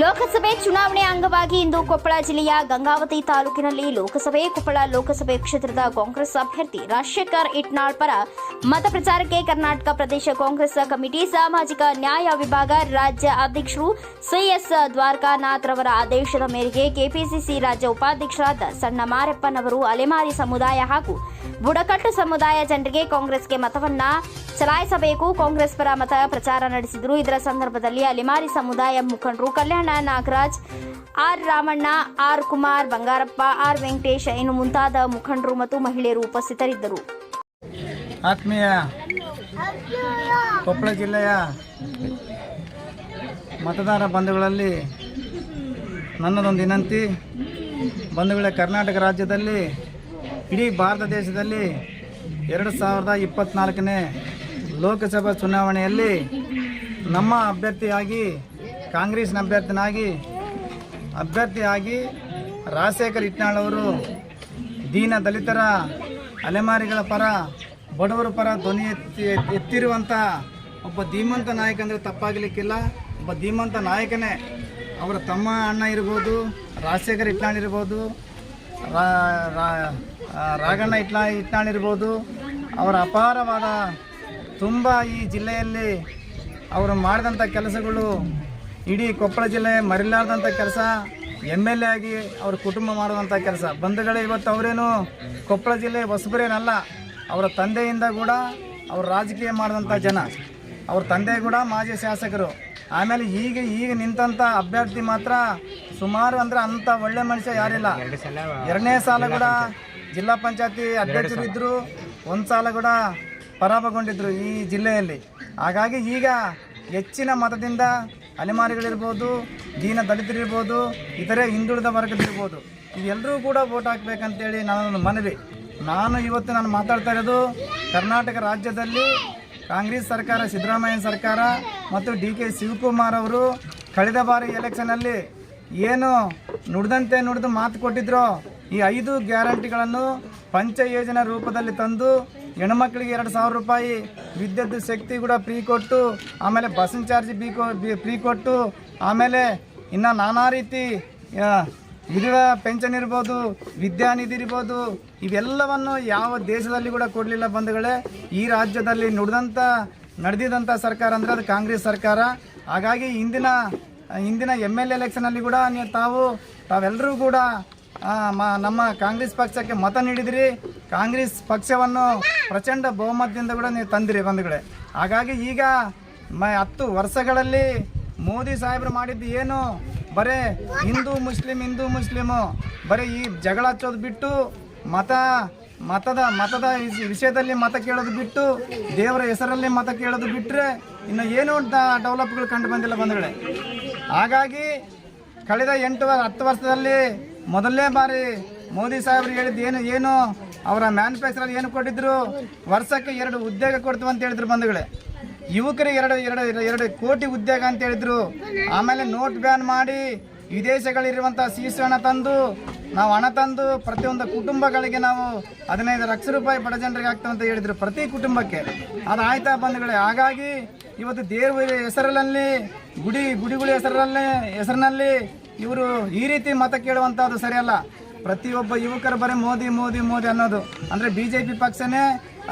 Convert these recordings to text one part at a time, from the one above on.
ಲೋಕಸಭೆ ಚುನಾವಣೆ ಅಂಗವಾಗಿ ಇಂದು ಕೊಪ್ಪಳ ಜಿಲ್ಲೆಯ ಗಂಗಾವತಿ ತಾಲೂಕಿನಲ್ಲಿ ಲೋಕಸಭೆ, ಕೊಪ್ಪಳ ಲೋಕಸಭೆ ಕ್ಷೇತ್ರದ ಕಾಂಗ್ರೆಸ್ ಅಭ್ಯರ್ಥಿ ರಾಜಶೇಖರ್ ಇಟ್ನಾಳ್ ಪರ ಮತ ಪ್ರಚಾರಕ್ಕೆ ಕರ್ನಾಟಕ ಪ್ರದೇಶ ಕಾಂಗ್ರೆಸ್ ಕಮಿಟಿ, ಸಾಮಾಜಿಕ ನ್ಯಾಯ ವಿಭಾಗ ರಾಜ್ಯ ಅಧ್ಯಕ್ಷರು ಸಿಎಸ್ ದ್ವಾರಕಾನಾಥ್ ರವರ ಆದೇಶದ ಮೇರೆಗೆ ಕೆಪಿಸಿಸಿ ರಾಜ್ಯ ಉಪಾಧ್ಯಕ್ಷರಾದ ಸಣ್ಣ ಮಾರಪ್ಪನವರು ಅಲೆಮಾರಿ ಸಮುದಾಯ ಹಾಗೂ ಬುಡಕಟ್ಟು ಸಮುದಾಯ ಜನರಿಗೆ ಕಾಂಗ್ರೆಸ್ಗೆ ಮತವನ್ನ ಚಲಾಯಿಸಬೇಕು. ಕಾಂಗ್ರೆಸ್ ಪರ ಮತ ಪ್ರಚಾರ ನಡೆಸಿದರು. ಇದರ ಸಂದರ್ಭದಲ್ಲಿ ಅಲೆಮಾರಿ ಸಮುದಾಯ ಮುಖಂಡರು Kalyana Nagaraj, R Ramanna, R Kumar, Bangarappa, R Venkatesh ಇನ್ನು ಮುಂತಾದ ಮುಖಂಡರು ಮತ್ತು ಮಹಿಳೆಯರು ಉಪಸ್ಥಿತರಿದ್ದರು. ಆತ್ಮೀಯ ಕೊಪ್ಪಳ ಜಿಲ್ಲೆಯ ಮತದಾರ ಬಂಧುಗಳಲ್ಲಿ ನನ್ನದೊಂದು ವಿನಂತಿ, ಬಂಧುಗಳೇ ಕರ್ನಾಟಕ ರಾಜ್ಯದಲ್ಲಿ, ಇಡೀ ಭಾರತ ದೇಶದಲ್ಲಿ ಎರಡು ಸಾವಿರದ ಇಪ್ಪತ್ತ್ನಾಲ್ಕನೇ ಲೋಕಸಭಾ ಚುನಾವಣೆಯಲ್ಲಿ ನಮ್ಮ ಅಭ್ಯರ್ಥಿಯಾಗಿ ಕಾಂಗ್ರೆಸ್ನ ಅಭ್ಯರ್ಥಿನಾಗಿ ಅಭ್ಯರ್ಥಿಯಾಗಿ ರಾಜಶೇಖರ್ ಇಟ್ನಾಳ್ ಅವರು ದೀನ ದಲಿತರ ಅಲೆಮಾರಿಗಳ ಪರ ಬಡವರ ಪರ ಧ್ವನಿ ಎತ್ತಿ ಎತ್ತಿರುವಂಥ ಒಬ್ಬ ಧೀಮಂತ ನಾಯಕ ಅಂದರೆ ತಪ್ಪಾಗಲಿಕ್ಕಿಲ್ಲ. ಒಬ್ಬ ಧೀಮಂತ ನಾಯಕನೇ ಅವರ ತಮ್ಮ ಅಣ್ಣ ಇರ್ಬೋದು ರಾಜಶೇಖರ್ ಇಟ್ನಾಳ್ ಇರ್ಬೋದು ರಾ- ರಾ- ಆ, ರಾಘಣ್ಣ ಇಟ್ಲಾ ಇಟ್ನಾಳ್ ಇರ್ಬೋದು. ಅವರ ಅಪಾರವಾದ ತುಂಬ ಈ ಜಿಲ್ಲೆಯಲ್ಲಿ ಅವರು ಮಾಡಿದಂಥ ಕೆಲಸಗಳು ಇಡೀ ಕೊಪ್ಪಳ ಜಿಲ್ಲೆ ಮರಿಲಾರ್ದಂಥ ಕೆಲಸ, ಎಂ ಎಲ್ ಎ ಆಗಿ ಅವ್ರ ಕುಟುಂಬ ಮಾಡುವಂಥ ಕೆಲಸ. ಬಂಧುಗಳೇ, ಇವತ್ತು ಅವರೇನು ಕೊಪ್ಪಳ ಜಿಲ್ಲೆ ಹೊಸಬರೇನಲ್ಲ, ಅವರ ತಂದೆಯಿಂದ ಕೂಡ ಅವರು ರಾಜಕೀಯ ಮಾಡಿದಂಥ ಜನ. ಅವ್ರ ತಂದೆ ಕೂಡ ಮಾಜಿ ಶಾಸಕರು. ಆಮೇಲೆ ಈಗ ಈಗ ನಿಂತಂಥ ಅಭ್ಯರ್ಥಿ ಮಾತ್ರ ಸುಮಾರು ಅಂದರೆ ಅಂಥ ಒಳ್ಳೆ ಮನುಷ್ಯ ಯಾರಿಲ್ಲ. ಎರಡನೇ ಸಾಲ ಕೂಡ ಜಿಲ್ಲಾ ಪಂಚಾಯತಿ ಅಧ್ಯಕ್ಷರು ಇದ್ದರು ಒಂದು ಸಾಲ ಕೂಡ ಪರಾಭಗೊಂಡಿದ್ದರು ಈ ಜಿಲ್ಲೆಯಲ್ಲಿ. ಹಾಗಾಗಿ ಈಗ ಹೆಚ್ಚಿನ ಮತದಿಂದ ಅಲೆಮಾರಿಗಳಿರ್ಬೋದು, ದೀನ ದಲಿತರಿರ್ಬೋದು, ಇತರೆ ಹಿಂದುಳಿದ ವರ್ಗದಿರ್ಬೋದು ಇವೆಲ್ಲರೂ ಕೂಡ ವೋಟ್ ಹಾಕ್ಬೇಕಂತೇಳಿ ನಾನು ಮನವಿ. ನಾನು ಇವತ್ತು ನಾನು ಮಾತಾಡ್ತಾ ಇರೋದು ಕರ್ನಾಟಕ ರಾಜ್ಯದಲ್ಲಿ ಕಾಂಗ್ರೆಸ್ ಸರ್ಕಾರ, ಸಿದ್ದರಾಮಯ್ಯ ಸರ್ಕಾರ ಮತ್ತು ಡಿ ಕೆ ಶಿವಕುಮಾರ್ ಅವರು ಕಳೆದ ಬಾರಿ ಎಲೆಕ್ಷನಲ್ಲಿ ಏನು ನುಡಿದಂತೆ ನುಡಿದು ಮಾತು ಕೊಟ್ಟಿದ್ರೋ ಈ ಐದು ಗ್ಯಾರಂಟಿಗಳನ್ನು ಪಂಚ ಯೋಜನಾ ರೂಪದಲ್ಲಿ ತಂದು ಹೆಣ್ಮಕ್ಳಿಗೆ ಎರಡು ಸಾವಿರ ರೂಪಾಯಿ ವಿದ್ಯುತ್ ಶಕ್ತಿ ಕೂಡ ಫ್ರೀ ಕೊಟ್ಟು, ಆಮೇಲೆ ಬಸ್ಸಿನ ಚಾರ್ಜ್ ಬಿ ಕೊ ಫ್ರೀ ಕೊಟ್ಟು, ಆಮೇಲೆ ಇನ್ನು ನಾನಾ ರೀತಿ ವಿಧವಾ ಪೆನ್ಷನ್ ಇರ್ಬೋದು, ವಿದ್ಯಾನಿಧಿ ಇರ್ಬೋದು, ಇವೆಲ್ಲವನ್ನು ಯಾವ ದೇಶದಲ್ಲಿ ಕೂಡ ಕೊಡಲಿಲ್ಲ ಬಂಧುಗಳೇ, ಈ ರಾಜ್ಯದಲ್ಲಿ ನುಡಿದಂಥ ನಡೆದಿದಂಥ ಸರ್ಕಾರ ಅಂದರೆ ಅದು ಕಾಂಗ್ರೆಸ್ ಸರ್ಕಾರ. ಹಾಗಾಗಿ ಇಂದಿನ ಇಂದಿನ ಎಂ ಎಲ್ ಎಲೆಕ್ಷನಲ್ಲಿ ಕೂಡ ನೀವು ತಾವು ತಾವೆಲ್ಲರೂ ಕೂಡ ಮ- ನಮ್ಮ ಕಾಂಗ್ರೆಸ್ ಪಕ್ಷಕ್ಕೆ ಮತ ನೀಡಿದಿರಿ. ಕಾಂಗ್ರೆಸ್ ಪಕ್ಷವನ್ನು ಪ್ರಚಂಡ ಬಹುಮತದಿಂದ ಕೂಡ ನೀವು ತಂದಿರಿ ಬಂಧುಗಳೇ. ಹಾಗಾಗಿ ಈಗ ಮ ಹತ್ತು ವರ್ಷಗಳಲ್ಲಿ ಮೋದಿ ಸಾಹೇಬರು ಮಾಡಿದ್ದು ಏನು? ಬರೇ ಹಿಂದೂ ಮುಸ್ಲಿಂ, ಹಿಂದೂ ಮುಸ್ಲಿಮು. ಬರೀ ಈ ಜಗಳ ಹಚ್ಚೋದು ಬಿಟ್ಟು ಮತ, ಮತದ ಮತದ ವಿಷ- ವಿಷಯದಲ್ಲಿ ಮತ ಕೇಳೋದು ಬಿಟ್ಟು, ದೇವರ ಹೆಸರಲ್ಲಿ ಮತ ಕೇಳೋದು ಬಿಟ್ಟರೆ ಇನ್ನು ಏನೂ ಡೆವಲಪ್ಗಳು ಕಂಡು ಬಂದಿಲ್ಲ ಬಂಧುಗಳೇ. ಹಾಗಾಗಿ ಕಳೆದ ಎಂಟು, ಹತ್ತು ವರ್ಷದಲ್ಲಿ ಮೊದಲನೇ ಬಾರಿ ಮೋದಿ ಸಾಹೇಬರು ಹೇಳಿದ್ದು ಏನು ಏನು? ಅವರ ಮ್ಯಾನುಫ್ಯಾಕ್ಚರಲ್ಲಿ ಏನು ಕೊಟ್ಟಿದ್ರು? ವರ್ಷಕ್ಕೆ ಎರಡು ಉದ್ಯೋಗ ಕೊಡ್ತು ಅಂತ ಹೇಳಿದ್ರು ಬಂಧುಗಳೇ. ಯುವಕರಿಗೆ ಎರಡು ಎರಡು ಎರಡು ಕೋಟಿ ಉದ್ಯೋಗ ಅಂತ ಹೇಳಿದ್ರು. ಆಮೇಲೆ ನೋಟ್ ಬ್ಯಾನ್ ಮಾಡಿ ವಿದೇಶಗಳಿರುವಂಥ ಸೀಸು ಹಣ ತಂದು, ನಾವು ಹಣ ತಂದು ಪ್ರತಿಯೊಂದು ಕುಟುಂಬಗಳಿಗೆ ನಾವು ಹದಿನೈದು ಲಕ್ಷ ರೂಪಾಯಿ ಬಡ ಜನರಿಗೆ ಆಗ್ತವೆ ಅಂತ ಹೇಳಿದ್ರು ಪ್ರತಿ ಕುಟುಂಬಕ್ಕೆ. ಅದು ಆಯ್ತಾ ಬಂಧುಗಳೇ. ಹಾಗಾಗಿ ಇವತ್ತು ದೇವ ಹೆಸರಲ್ಲಿ ಗುಡಿ, ಗುಡಿಗಳ ಹೆಸರಲ್ಲಿ ಹೆಸರಿನಲ್ಲಿ ಇವರು ಈ ರೀತಿ ಮತ ಕೇಳುವಂಥದ್ದು ಸರಿಯಲ್ಲ. ಪ್ರತಿಯೊಬ್ಬ ಯುವಕರು ಬರೀ ಮೋದಿ ಮೋದಿ ಮೋದಿ ಅನ್ನೋದು. ಅಂದರೆ ಬಿ ಜೆ ಪಿ ಪಕ್ಷನೇ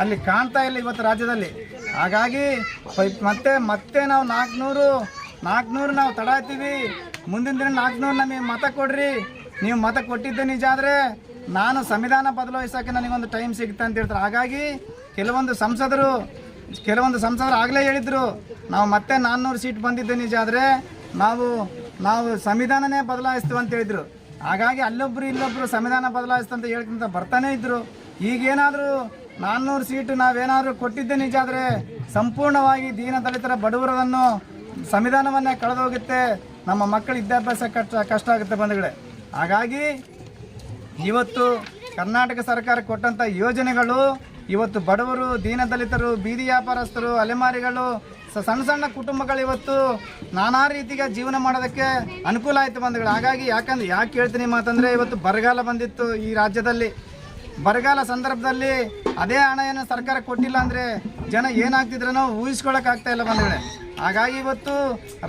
ಅಲ್ಲಿ ಕಾಣ್ತಾ ಇಲ್ಲ ಇವತ್ತು ರಾಜ್ಯದಲ್ಲಿ. ಹಾಗಾಗಿ ಮತ್ತೆ ಮತ್ತೆ ನಾವು ನಾಲ್ಕುನೂರು ನಾಲ್ಕುನೂರು ನಾವು ತಡಾಯ್ತೀವಿ ಮುಂದಿನ ದಿನ ನಾಲ್ಕುನೂರು ನಮಗೆ ಮತ ಕೊಡ್ರಿ. ನೀವು ಮತ ಕೊಟ್ಟಿದ್ದೆ ನಿಜ ಆದರೆ ನಾನು ಸಂವಿಧಾನ ಬದಲಾಯಿಸೋಕೆ ನನಗೊಂದು ಟೈಮ್ ಸಿಗುತ್ತೆ ಅಂತ ಹೇಳ್ತಾರೆ. ಹಾಗಾಗಿ ಕೆಲವೊಂದು ಸಂಸದರು ಕೆಲವೊಂದು ಸಂಸದರು ಆಗಲೇ ಹೇಳಿದರು, ನಾವು ಮತ್ತೆ ನಾನ್ನೂರು ಸೀಟ್ ಬಂದಿದ್ದೆ ನಿಜ ಆದರೆ ನಾವು ನಾವು ಸಂವಿಧಾನನೇ ಬದಲಾಯಿಸ್ತೀವಿ ಅಂತ ಹೇಳಿದರು. ಹಾಗಾಗಿ ಅಲ್ಲೊಬ್ರು ಇಲ್ಲೊಬ್ರು ಸಂವಿಧಾನ ಬದಲಾಯಿಸ್ತಂತ ಹೇಳ್ಕೊಂತ ಬರ್ತಾನೆ ಇದ್ರು. ಈಗೇನಾದರೂ ನಾನ್ನೂರು ಸೀಟು ನಾವೇನಾದರೂ ಕೊಟ್ಟಿದ್ದೆ ನಿಜ ಆದರೆ ಸಂಪೂರ್ಣವಾಗಿ ದೀನ ದಲಿತರ ಬಡವರನ್ನು ಸಂವಿಧಾನವನ್ನೇ ಕಳೆದೋಗುತ್ತೆ. ನಮ್ಮ ಮಕ್ಕಳ ವಿದ್ಯಾಭ್ಯಾಸ ಕಷ್ಟ ಕಷ್ಟ ಆಗುತ್ತೆ ಬಂಧುಗಳೇ. ಹಾಗಾಗಿ ಇವತ್ತು ಕರ್ನಾಟಕ ಸರ್ಕಾರ ಕೊಟ್ಟಂಥ ಯೋಜನೆಗಳು, ಇವತ್ತು ಬಡವರು ದೀನದಲಿತರು ಬೀದಿ ವ್ಯಾಪಾರಸ್ಥರು, ಅಲೆಮಾರಿಗಳು ಸ- ಸಣ್ಣ ಸಣ್ಣ ಕುಟುಂಬಗಳು ಇವತ್ತು ನಾನಾ ರೀತಿಗೆ ಜೀವನ ಮಾಡೋದಕ್ಕೆ ಅನುಕೂಲ ಆಯಿತು ಬಂಧುಗಳು. ಹಾಗಾಗಿ ಯಾಕಂದ್ರೆ ಯಾಕೆ ಹೇಳ್ತೀನಿ ಮಾತಂದರೆ ಇವತ್ತು ಬರಗಾಲ ಬಂದಿತ್ತು ಈ ರಾಜ್ಯದಲ್ಲಿ. ಬರಗಾಲ ಸಂದರ್ಭದಲ್ಲಿ ಅದೇ ಹಣ ಏನು ಸರ್ಕಾರ ಕೊಟ್ಟಿಲ್ಲ ಅಂದರೆ ಜನ ಏನಾಗ್ತಿದ್ರೂ ಊಹಿಸ್ಕೊಳಕ್ಕಾಗ್ತಾ ಇಲ್ಲ ಬಂಧುಗಳೇ. ಹಾಗಾಗಿ ಇವತ್ತು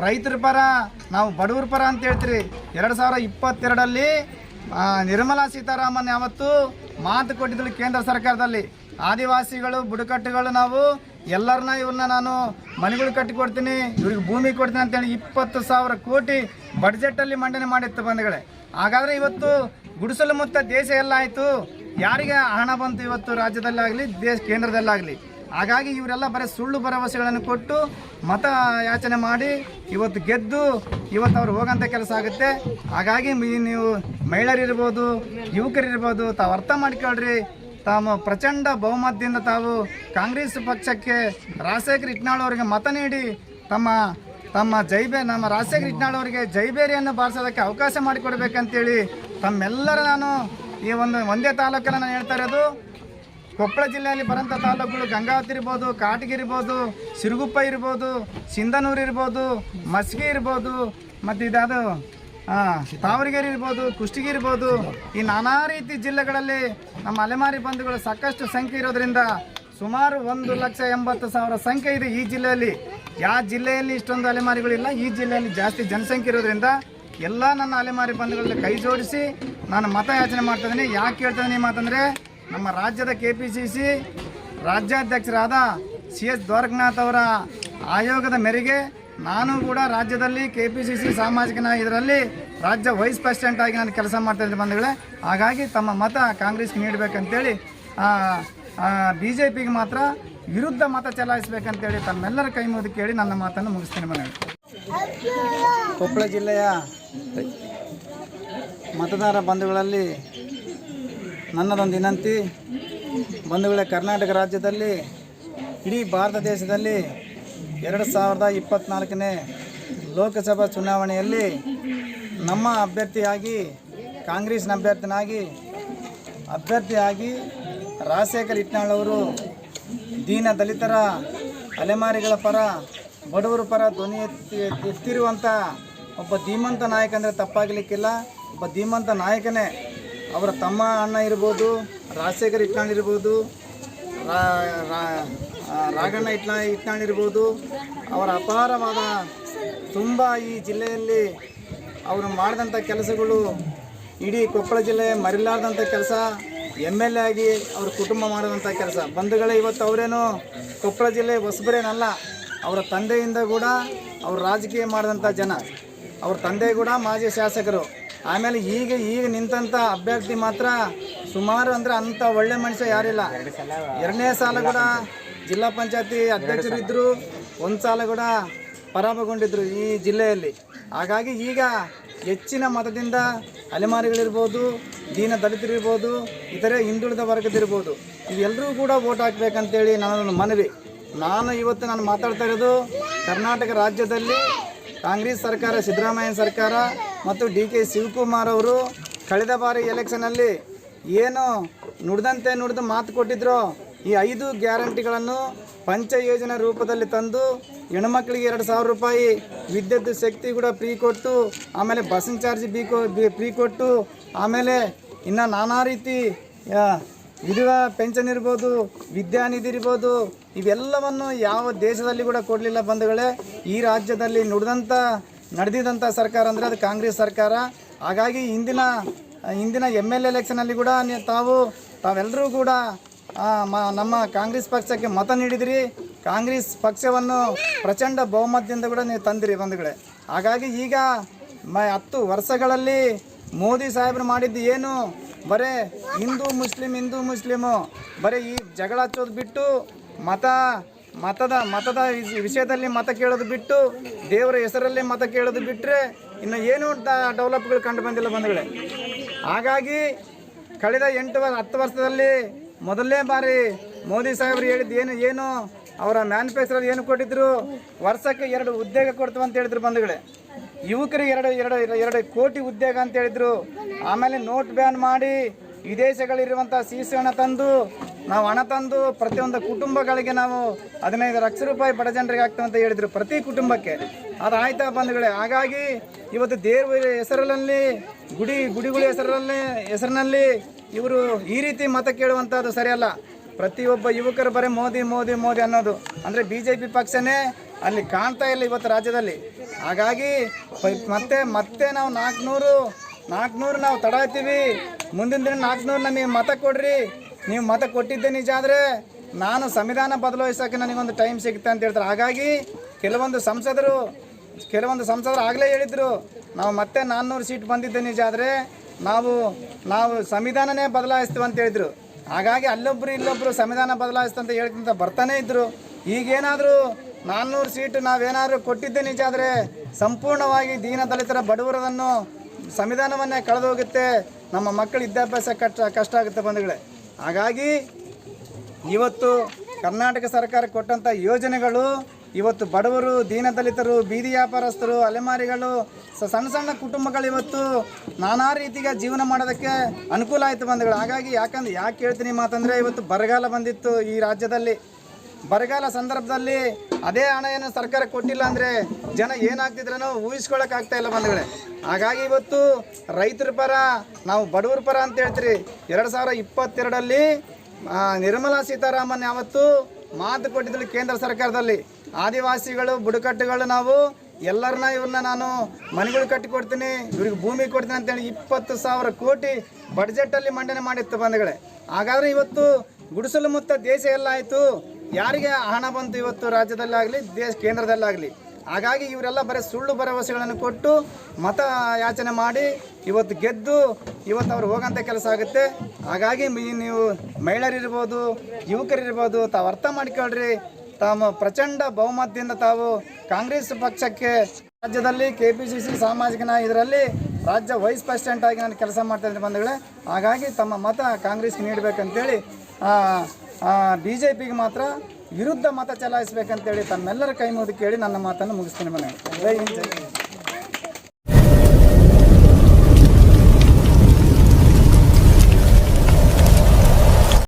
ರೈತರ ಪರ ನಾವು ಬಡವ್ರ ಪರ ಅಂತ ಹೇಳ್ತೀರಿ. ಎರಡು ಸಾವಿರ ಇಪ್ಪತ್ತೆರಡಲ್ಲಿ ಆ, ನಿರ್ಮಲಾ ಸೀತಾರಾಮನ್ ಯಾವತ್ತು ಮಾತು ಕೊಟ್ಟಿದ್ದಳು ಕೇಂದ್ರ ಸರ್ಕಾರದಲ್ಲಿ. ಆದಿವಾಸಿಗಳು, ಬುಡಕಟ್ಟುಗಳು ನಾವು, ಎಲ್ಲರನ್ನ ಇವ್ರನ್ನ ನಾನು ಮನೆಗಳು ಕಟ್ಟಿಕೊಡ್ತೀನಿ, ಇವ್ರಿಗೆ ಭೂಮಿ ಕೊಡ್ತೀನಿ ಅಂತೇಳಿ ಇಪ್ಪತ್ತು ಸಾವಿರ ಕೋಟಿ ಬಡ್ಜೆಟಲ್ಲಿ ಮಂಡನೆ ಮಾಡಿತ್ತು ಬಂಧುಗಳೇ. ಹಾಗಾದರೆ ಇವತ್ತು ಗುಡಿಸಲು ಮುತ್ತ ದೇಶ ಎಲ್ಲ ಆಯಿತು ಯಾರಿಗೆ ಹಣ ಬಂತು ಇವತ್ತು ರಾಜ್ಯದಲ್ಲಾಗಲಿ, ದೇಶ ಕೇಂದ್ರದಲ್ಲಾಗಲಿ? ಹಾಗಾಗಿ ಇವರೆಲ್ಲ ಬರೀ ಸುಳ್ಳು ಭರವಸೆಗಳನ್ನು ಕೊಟ್ಟು ಮತ ಯಾಚನೆ ಮಾಡಿ ಇವತ್ತು ಗೆದ್ದು ಇವತ್ತು ಅವ್ರು ಹೋಗೋಂಥ ಕೆಲಸ ಆಗುತ್ತೆ. ಹಾಗಾಗಿ ನೀವು ಮಹಿಳೆಯರಿರ್ಬೋದು, ಯುವಕರಿರ್ಬೋದು, ತಾವು ಅರ್ಥ ಮಾಡ್ಕೊಳ್ರಿ. ತಾವು ಪ್ರಚಂಡ ಬಹುಮತದಿಂದ ತಾವು ಕಾಂಗ್ರೆಸ್ ಪಕ್ಷಕ್ಕೆ ರಾಜಶೇಖರ್ ಇಟ್ನಾಳ್ ಅವರಿಗೆ ಮತ ನೀಡಿ ತಮ್ಮ ತಮ್ಮ ಜೈಬೆ ನಮ್ಮ ರಾಜಶೇಖರ್ ಅವರಿಗೆ ಜೈಬೇರಿಯನ್ನು ಬಾರಿಸೋದಕ್ಕೆ ಅವಕಾಶ ಮಾಡಿಕೊಡ್ಬೇಕಂತೇಳಿ ತಮ್ಮೆಲ್ಲರ ನಾನು ಈ ಒಂದು, ಒಂದೇ ತಾಲೂಕಲ್ಲಿ ನಾನು ಹೇಳ್ತಾ ಇರೋದು. ಕೊಪ್ಪಳ ಜಿಲ್ಲೆಯಲ್ಲಿ ಬರೋಂಥ ತಾಲೂಕುಗಳು ಗಂಗಾವತಿ ಇರ್ಬೋದು ಕಾಟಗಿ ಇರ್ಬೋದು, ಸಿರುಗುಪ್ಪ ಇರ್ಬೋದು, ಸಿಂಧನೂರು ಇರ್ಬೋದು ಮಸ್ಗಿ ಇರ್ಬೋದು, ಮತ್ತು ಇದಾದ ತಾವರಿಗೆರೆ ಇರ್ಬೋದು, ಕುಷ್ಟಗಿ ಇರ್ಬೋದು. ಈ ನಾನಾ ರೀತಿ ಜಿಲ್ಲೆಗಳಲ್ಲಿ ನಮ್ಮ ಅಲೆಮಾರಿ ಬಂಧುಗಳು ಸಾಕಷ್ಟು ಸಂಖ್ಯೆ ಇರೋದ್ರಿಂದ ಸುಮಾರು ಒಂದು ಲಕ್ಷ ಎಂಬತ್ತು ಸಾವಿರ ಸಂಖ್ಯೆ ಇದೆ ಈ ಜಿಲ್ಲೆಯಲ್ಲಿ. ಯಾವ ಜಿಲ್ಲೆಯಲ್ಲಿ ಇಷ್ಟೊಂದು ಅಲೆಮಾರಿಗಳಿಲ್ಲ ಈ ಜಿಲ್ಲೆಯಲ್ಲಿ ಜಾಸ್ತಿ ಜನಸಂಖ್ಯೆ ಇರೋದ್ರಿಂದ ಎಲ್ಲ ನನ್ನ ಅಲೆಮಾರಿ ಬಂಧುಗಳಲ್ಲಿ ಕೈ ಜೋಡಿಸಿ ನಾನು ಮತ ಯಾಚನೆ ಮಾಡ್ತಾ ಇದ್ದೀನಿ. ಯಾಕೆ ಹೇಳ್ತಾ ಇದ್ದೀನಿ ಮಾತಂದರೆ ನಮ್ಮ ರಾಜ್ಯದ ಕೆ ಪಿ ಸಿ ಸಿ ರಾಜ್ಯಾಧ್ಯಕ್ಷರಾದ ಸಿ ಎಸ್ ದ್ವಾರಕನಾಥ್ ಅವರ ಆಯೋಗದ ಮೇರೆಗೆ ನಾನು ಕೂಡ ರಾಜ್ಯದಲ್ಲಿ ಕೆ ಪಿ ಸಿ ಸಿ ಸಾಮಾಜಿಕ ಇದರಲ್ಲಿ ರಾಜ್ಯ ವೈಸ್ ಪ್ರೆಸಿಡೆಂಟ್ ಆಗಿ ನಾನು ಕೆಲಸ ಮಾಡ್ತಾ ಇದ್ದೀನಿ ಬಂಧುಗಳೇ. ಹಾಗಾಗಿ ತಮ್ಮ ಮತ ಕಾಂಗ್ರೆಸ್ಗೆ ನೀಡಬೇಕಂತೇಳಿ ಬಿ ಜೆ ಪಿಗೆ ಮಾತ್ರ ವಿರುದ್ಧ ಮತ ಚಲಾಯಿಸಬೇಕಂತೇಳಿ ತಮ್ಮೆಲ್ಲರ ಕೈ ಮುಗಿದು ಕೇಳಿ ನನ್ನ ಮಾತನ್ನು ಮುಗಿಸ್ತೀನಿ ಮನೆ ಕೊಪ್ಪಳ ಜಿಲ್ಲೆಯ ಮತದಾರ ಬಂಧುಗಳಲ್ಲಿ ನನ್ನದೊಂದು ವಿನಂತಿ, ಬಂಧುಗಳೇ, ಕರ್ನಾಟಕ ರಾಜ್ಯದಲ್ಲಿ, ಇಡೀ ಭಾರತ ದೇಶದಲ್ಲಿ ಎರಡು ಸಾವಿರದ ಇಪ್ಪತ್ತ್ನಾಲ್ಕನೇ ಲೋಕಸಭಾ ಚುನಾವಣೆಯಲ್ಲಿ ನಮ್ಮ ಅಭ್ಯರ್ಥಿಯಾಗಿ ಕಾಂಗ್ರೆಸ್ನ ಅಭ್ಯರ್ಥಿನಾಗಿ, ಅಭ್ಯರ್ಥಿಯಾಗಿ ರಾಜಶೇಖರ್ ಇಟ್ನಾಳ್ ಅವರು ದೀನ ದಲಿತರ, ಅಲೆಮಾರಿಗಳ ಪರ, ಬಡವರ ಪರ ಧ್ವನಿ ಎತ್ತಿ ಎತ್ತಿರುವಂಥ ಒಬ್ಬ ಧೀಮಂತ ನಾಯಕ ಅಂದರೆ ತಪ್ಪಾಗಲಿಕ್ಕಿಲ್ಲ. ಒಬ್ಬ ಧೀಮಂತ ನಾಯಕನೇ ಅವರ ತಮ್ಮ ಅಣ್ಣ ಇರ್ಬೋದು, ರಾಜಶೇಖರ್ ಇಟ್ನಾಳ್ ಇರ್ಬೋದು ರಾಘಣ್ಣ ಇಟ್ನಾ ಇಟ್ನಾಳ್ ಇರ್ಬೋದು, ಅವರ ಅಪಾರವಾದ ತುಂಬ ಈ ಜಿಲ್ಲೆಯಲ್ಲಿ ಅವರು ಮಾಡಿದಂಥ ಕೆಲಸಗಳು, ಇಡೀ ಕೊಪ್ಪಳ ಜಿಲ್ಲೆ ಮರಿಲಾರ್ದಂಥ ಕೆಲಸ ಎಂ ಎಲ್ ಎ ಆಗಿ ಅವ್ರ ಕುಟುಂಬ ಮಾಡಿದಂಥ ಕೆಲಸ. ಬಂಧುಗಳೇ ಇವತ್ತು ಅವರೇನು ಕೊಪ್ಪಳ ಜಿಲ್ಲೆ ಹೊಸಬರೇನಲ್ಲ, ಅವರ ತಂದೆಯಿಂದ ಕೂಡ ಅವ್ರು ರಾಜಕೀಯ ಮಾಡಿದಂಥ ಜನ. ಅವ್ರ ತಂದೆ ಕೂಡ ಮಾಜಿ ಶಾಸಕರು. ಆಮೇಲೆ ಈಗ ಈಗ ನಿಂತಂಥ ಅಭ್ಯರ್ಥಿ ಮಾತ್ರ ಸುಮಾರು ಅಂದರೆ ಅಂಥ ಒಳ್ಳೆ ಮನುಷ್ಯ ಯಾರಿಲ್ಲ. ಎರಡನೇ ಸಾಲ ಕೂಡ ಜಿಲ್ಲಾ ಪಂಚಾಯತಿ ಅಧ್ಯಕ್ಷರಿದ್ದರು ಒಂದು ಸಾಲ ಕೂಡ ಪರಾಭಗೊಂಡಿದ್ದರು ಈ ಜಿಲ್ಲೆಯಲ್ಲಿ. ಹಾಗಾಗಿ ಈಗ ಹೆಚ್ಚಿನ ಮತದಿಂದ ಅಲೆಮಾರಿಗಳಿರ್ಬೋದು, ದೀನ ದಲಿತರಿರ್ಬೋದು, ಇತರೆ ಹಿಂದುಳಿದ ವರ್ಗದಿರ್ಬೋದು ಇವೆಲ್ಲರೂ ಕೂಡ ಓಟ್ ಹಾಕ್ಬೇಕಂತೇಳಿ ನನ್ನ ಮನವಿ. ನಾನು ಇವತ್ತು ನಾನು ಮಾತಾಡ್ತಾ ಇರೋದು ಕರ್ನಾಟಕ ರಾಜ್ಯದಲ್ಲಿ ಕಾಂಗ್ರೆಸ್ ಸರ್ಕಾರ, ಸಿದ್ದರಾಮಯ್ಯ ಸರ್ಕಾರ ಮತ್ತು ಡಿ ಕೆ ಶಿವಕುಮಾರ್ ಅವರು ಕಳೆದ ಬಾರಿ ಎಲೆಕ್ಷನಲ್ಲಿ ಏನು ನುಡಿದಂತೆ ನುಡಿದು ಮಾತು ಕೊಟ್ಟಿದ್ರು ಈ ಐದು ಗ್ಯಾರಂಟಿಗಳನ್ನು ಪಂಚ ಯೋಜನೆ ರೂಪದಲ್ಲಿ ತಂದು ಹೆಣ್ಮಕ್ಳಿಗೆ ಎರಡು ಸಾವಿರ ರೂಪಾಯಿ ವಿದ್ಯುತ್ ಶಕ್ತಿ ಕೂಡ ಫ್ರೀ ಕೊಟ್ಟು, ಆಮೇಲೆ ಬಸ್ಸಿನ ಚಾರ್ಜ್ ಬಿ ಕೊ ಫ್ರೀ ಕೊಟ್ಟು, ಆಮೇಲೆ ಇನ್ನು ನಾನಾ ರೀತಿ ವಿಧವಾ ಪೆನ್ಷನ್ ಇರ್ಬೋದು ವಿದ್ಯಾನಿಧಿ ಇರ್ಬೋದು, ಇವೆಲ್ಲವನ್ನು ಯಾವ ದೇಶದಲ್ಲಿ ಕೂಡ ಕೊಡಲಿಲ್ಲ ಬಂಧುಗಳೇ. ಈ ರಾಜ್ಯದಲ್ಲಿ ನುಡಿದಂಥ ನಡೆದಿದ್ದಂಥ ಸರ್ಕಾರ ಅಂದರೆ ಅದು ಕಾಂಗ್ರೆಸ್ ಸರ್ಕಾರ. ಹಾಗಾಗಿ ಇಂದಿನ ಇಂದಿನ ಎಂ ಎಲ್ ಎಲೆಕ್ಷನಲ್ಲಿ ಕೂಡ ತಾವು ತಾವೆಲ್ಲರೂ ಕೂಡ ಮ- ನಮ್ಮ ಕಾಂಗ್ರೆಸ್ ಪಕ್ಷಕ್ಕೆ ಮತ ನೀಡಿದಿರಿ. ಕಾಂಗ್ರೆಸ್ ಪಕ್ಷವನ್ನು ಪ್ರಚಂಡ ಬಹುಮತದಿಂದ ಕೂಡ ನೀವು ತಂದಿರಿ ಬಂಧುಗಳೇ. ಹಾಗಾಗಿ ಈಗ ಮ, ಹತ್ತು ವರ್ಷಗಳಲ್ಲಿ ಮೋದಿ ಸಾಹೇಬರು ಮಾಡಿದ್ದು ಏನು? ಬರೇ ಹಿಂದೂ ಮುಸ್ಲಿಂ, ಹಿಂದೂ ಮುಸ್ಲಿಮು, ಬರೀ ಈ ಜಗಳ ಹಚ್ಚೋದು ಬಿಟ್ಟು ಮತ, ಮತದ ಮತದ ವಿಷ- ವಿಷಯದಲ್ಲಿ ಮತ ಕೇಳೋದು ಬಿಟ್ಟು ದೇವರ ಹೆಸರಲ್ಲಿ ಮತ ಕೇಳೋದು ಬಿಟ್ಟರೆ ಇನ್ನು ಏನು ಡೆವಲಪ್ಗಳು ಕಂಡು ಬಂದಿಲ್ಲ ಬಂಧುಗಳೇ. ಹಾಗಾಗಿ ಕಳೆದ ಎಂಟು ಹತ್ತು ವರ್ಷದಲ್ಲಿ ಮೊದಲನೇ ಬಾರಿ ಮೋದಿ ಸಾಹೇಬರು ಹೇಳಿದ್ದು ಏನು ಏನು, ಅವರ ಮ್ಯಾನಿಫೆಸ್ಟೋದಲ್ಲಿ ಏನು ಕೊಟ್ಟಿದ್ರು, ವರ್ಷಕ್ಕೆ ಎರಡು ಉದ್ಯೋಗ ಕೊಡ್ತು ಅಂತ ಹೇಳಿದ್ರು ಬಂಧುಗಳೇ. ಯುವಕರಿಗೆ ಎರಡು ಎರಡು ಎರಡು ಕೋಟಿ ಉದ್ಯೋಗ ಅಂತ ಹೇಳಿದ್ರು. ಆಮೇಲೆ ನೋಟ್ ಬ್ಯಾನ್ ಮಾಡಿ ವಿದೇಶಗಳಿರುವಂಥ ಸೀಸೆಹಣ ತಂದು, ನಾವು ಹಣ ತಂದು ಪ್ರತಿಯೊಂದು ಕುಟುಂಬಗಳಿಗೆ ನಾವು ಹದಿನೈದು ಲಕ್ಷ ರೂಪಾಯಿ ಬಡ ಜನರಿಗೆ ಆಗ್ತವೆ ಅಂತ ಹೇಳಿದ್ರು ಪ್ರತಿ ಕುಟುಂಬಕ್ಕೆ. ಅದು ಆಯ್ತಾ ಬಂಧುಗಳೇ? ಹಾಗಾಗಿ ಇವತ್ತು ದೇವ್ರ ಹೆಸರಲ್ಲಿ ಗುಡಿ, ಗುಡಿಗಳ ಹೆಸರಲ್ಲಿ ಹೆಸರಿನಲ್ಲಿ ಇವರು ಈ ರೀತಿ ಮತ ಕೇಳುವಂಥದ್ದು ಸರಿಯಲ್ಲ. ಪ್ರತಿಯೊಬ್ಬ ಯುವಕರು ಬರೀ ಮೋದಿ ಮೋದಿ ಮೋದಿ ಅನ್ನೋದು. ಅಂದರೆ ಬಿ ಜೆ ಪಿ ಪಕ್ಷನೇ ಅಲ್ಲಿ ಕಾಣ್ತಾ ಇಲ್ಲ ಇವತ್ತು ರಾಜ್ಯದಲ್ಲಿ. ಹಾಗಾಗಿ ಮತ್ತೆ ಮತ್ತೆ ನಾವು ನಾಲ್ಕುನೂರು ನಾಲ್ಕುನೂರು ನಾವು ತಡಾಯ್ತೀವಿ ಮುಂದಿನ ದಿನ ನಾಲ್ಕುನೂರು ನಮಗೆ ಮತ ಕೊಡ್ರಿ. ನೀವು ಮತ ಕೊಟ್ಟಿದ್ದೆ ನಿಜ ಆದರೆ ನಾನು ಸಂವಿಧಾನ ಬದಲಾಯಿಸೋಕೆ ನನಗೊಂದು ಟೈಮ್ ಸಿಗುತ್ತೆ ಅಂತ ಹೇಳ್ತಾರೆ. ಹಾಗಾಗಿ ಕೆಲವೊಂದು ಸಂಸದರು ಕೆಲವೊಂದು ಸಂಸದರು ಆಗಲೇ ಹೇಳಿದರು, ನಾವು ಮತ್ತೆ ನಾನ್ನೂರು ಸೀಟ್ ಬಂದಿದ್ದೆ ನಿಜ ಆದರೆ ನಾವು ನಾವು ಸಂವಿಧಾನನೇ ಬದಲಾಯಿಸ್ತೀವಿ ಅಂತ ಹೇಳಿದರು. ಹಾಗಾಗಿ ಅಲ್ಲೊಬ್ಬರು ಇಲ್ಲೊಬ್ಬರು ಸಂವಿಧಾನ ಬದಲಾಯಿಸ್ತಂತ ಹೇಳ್ಕೊಂತ ಬರ್ತಾನೆ ಇದ್ದರು ಈಗೇನಾದರೂ ನಾನ್ನೂರು ಸೀಟ್ ನಾವೇನಾದರೂ ಕೊಟ್ಟಿದ್ದೆ ನಿಜ ಆದರೆ ಸಂಪೂರ್ಣವಾಗಿ ದೀನ ದಲಿತರ ಬಡವರದನ್ನು ಸಂವಿಧಾನವನ್ನೇ ಕಳೆದೋಗುತ್ತೆ. ನಮ್ಮ ಮಕ್ಕಳ ವಿದ್ಯಾಭ್ಯಾಸ ಕಷ್ಟ ಕಷ್ಟ ಆಗುತ್ತೆ ಬಂಧುಗಳೇ. ಹಾಗಾಗಿ ಇವತ್ತು ಕರ್ನಾಟಕ ಸರ್ಕಾರ ಕೊಟ್ಟಂಥ ಯೋಜನೆಗಳು, ಇವತ್ತು ಬಡವರು ದೀನದಲಿತರು ಬೀದಿ ವ್ಯಾಪಾರಸ್ಥರು, ಅಲೆಮಾರಿಗಳು ಸಣ್ಣ ಸಣ್ಣ ಕುಟುಂಬಗಳು ಇವತ್ತು ನಾನಾ ರೀತಿಯ ಜೀವನ ಮಾಡೋದಕ್ಕೆ ಅನುಕೂಲ ಆಯಿತು ಬಂಧುಗಳು. ಹಾಗಾಗಿ ಯಾಕಂದ್ರೆ, ಯಾಕೆ ಹೇಳ್ತೀನಿ ಮಾತಂದರೆ, ಇವತ್ತು ಬರಗಾಲ ಬಂದಿತ್ತು ಈ ರಾಜ್ಯದಲ್ಲಿ. ಬರಗಾಲ ಸಂದರ್ಭದಲ್ಲಿ ಅದೇ ಹಣ ಏನು ಸರ್ಕಾರ ಕೊಟ್ಟಿಲ್ಲ ಅಂದರೆ ಜನ ಏನಾಗ್ತಿದ್ರೂ ಆಗ್ತಾ ಇಲ್ಲ ಬಂಧುಗಳೇ. ಹಾಗಾಗಿ ಇವತ್ತು ರೈತರ ಪರ ನಾವು ಬಡವರ ಪರ ಅಂತ ಹೇಳ್ತೀರಿ ಎರಡು ಸಾವಿರ ಇಪ್ಪತ್ತೆರಡಲ್ಲಿ ಆ, ನಿರ್ಮಲಾ ಸೀತಾರಾಮನ್ ಯಾವತ್ತು ಮಾತು ಕೊಟ್ಟಿದ್ರು ಕೇಂದ್ರ ಸರ್ಕಾರದಲ್ಲಿ. ಆದಿವಾಸಿಗಳು ಬುಡಕಟ್ಟುಗಳು ನಾವು ಎಲ್ಲರನ್ನ ಇವ್ರನ್ನ ನಾನು ಮನೆಗಳು ಕಟ್ಟಿಕೊಡ್ತೀನಿ ಇವ್ರಿಗೆ ಭೂಮಿ ಕೊಡ್ತೀನಿ ಅಂತೇಳಿ ಇಪ್ಪತ್ತು ಸಾವಿರ ಕೋಟಿ ಬಡ್ಜೆಟಲ್ಲಿ ಮಂಡನೆ ಮಾಡಿತ್ತು ಬಂಧುಗಳೇ. ಹಾಗಾದ್ರೆ ಇವತ್ತು ಗುಡಿಸಲು ಮುತ್ತ ದೇಶ ಎಲ್ಲ ಆಯಿತು ಯಾರಿಗೆ ಹಣ ಬಂತು ಇವತ್ತು ರಾಜ್ಯದಲ್ಲಾಗಲಿ, ದೇಶ ಕೇಂದ್ರದಲ್ಲಾಗಲಿ, ಹಾಗಾಗಿ ಇವರೆಲ್ಲ ಬರೀ ಸುಳ್ಳು ಭರವಸೆಗಳನ್ನು ಕೊಟ್ಟು ಮತ ಯಾಚನೆ ಮಾಡಿ ಇವತ್ತು ಗೆದ್ದು ಇವತ್ತು ಅವ್ರು ಹೋಗೋಂಥ ಕೆಲಸ ಆಗುತ್ತೆ. ಹಾಗಾಗಿ ನೀವು ಮಹಿಳೆಯರಿರ್ಬೋದು, ಯುವಕರಿರ್ಬೋದು, ತಾವು ಅರ್ಥ ಮಾಡ್ಕೊಳ್ರಿ. ತಾವು ಪ್ರಚಂಡ ಬಹುಮತದಿಂದ ತಾವು ಕಾಂಗ್ರೆಸ್ ಪಕ್ಷಕ್ಕೆ ರಾಜ್ಯದಲ್ಲಿ ಕೆ ಪಿ ಸಿ ಸಿ ಸಾಮಾಜಿಕ ಇದರಲ್ಲಿ ರಾಜ್ಯ ವೈಸ್ ಪ್ರೆಸಿಡೆಂಟ್ ಆಗಿ ನಾನು ಕೆಲಸ ಮಾಡ್ತಾ ಇದ್ದೀನಿ ಬಂಧುಗಳೇ. ಹಾಗಾಗಿ ತಮ್ಮ ಮತ ಕಾಂಗ್ರೆಸ್ಗೆ ನೀಡಬೇಕಂತೇಳಿ ಬಿ ಜೆ ಪಿಗೆ ಮಾತ್ರ ವಿರುದ್ಧ ಮತ ಚಲಾಯಿಸಬೇಕಂತೇಳಿ ತಮ್ಮೆಲ್ಲರ ಕೈ ಮುಗಿದು ಕೇಳಿ ನನ್ನ ಮಾತನ್ನು ಮುಗಿಸ್ತೀನಿ ಮನೆ.